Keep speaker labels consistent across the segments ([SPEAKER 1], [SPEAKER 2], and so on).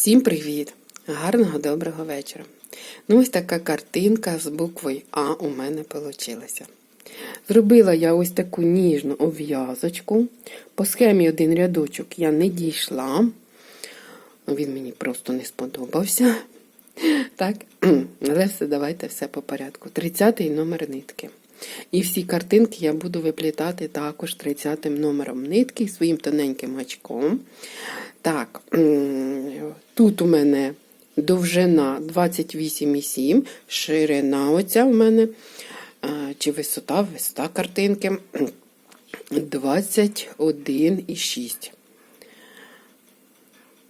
[SPEAKER 1] Всім привіт! Гарного доброго вечора. Ну, ось така картинка з буквою А у мене вийшла. Зробила я ось таку ніжну обв'язочку. По схемі один рядочок я не дійшла. Він мені просто не сподобався. Так, але все, давайте все по порядку. 30-й номер нитки. І всі картинки я буду виплітати також 30-м номером нитки своїм тоненьким гачком. Так, тут у мене довжина 28,7, ширина оця у мене, чи висота, висота картинки 21,6.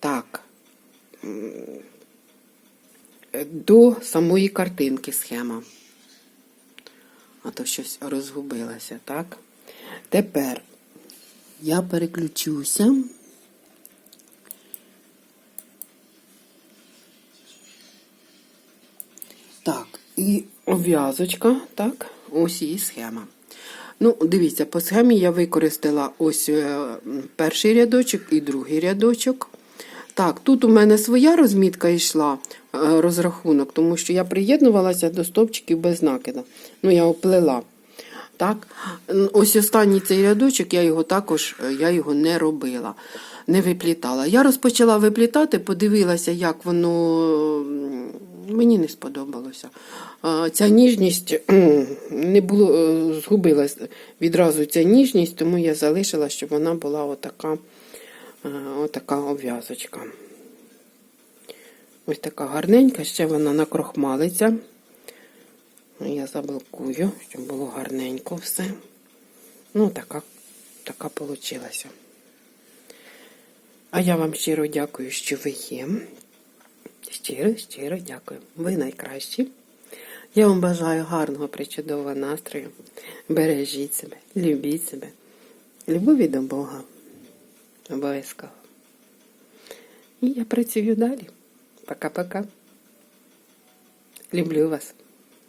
[SPEAKER 1] Так. До самої картинки схема. А то щось розгубилося, так? Тепер я переключуся. Так, і обв'язочка, так, ось її схема. Ну, дивіться, по схемі я використала ось е, перший рядочок і другий рядочок. Так, тут у мене своя розмітка йшла, е, розрахунок, тому що я приєднувалася до стовпчиків без накида. Ну, я оплела. Так, ось останній цей рядочок, я його також е, я його не робила, не виплітала. Я розпочала виплітати, подивилася, як воно мені не сподобалося. Ця ніжність не було, е, згубилась відразу ця ніжність, тому я залишила, щоб вона була отака, е, отака обв'язочка. Ось така гарненька, ще вона накрохмалиться. Я заблокую, щоб було гарненько все. Ну, така, така получилася. А я вам щиро дякую, що ви є. Щиро, щиро дякую. Ви найкращі. Я вам бажаю гарного, причудового настрою. Бережіть себе, любіть себе. Любові до Бога. Обов'язково. І я працюю далі. Пока-пока. Люблю вас.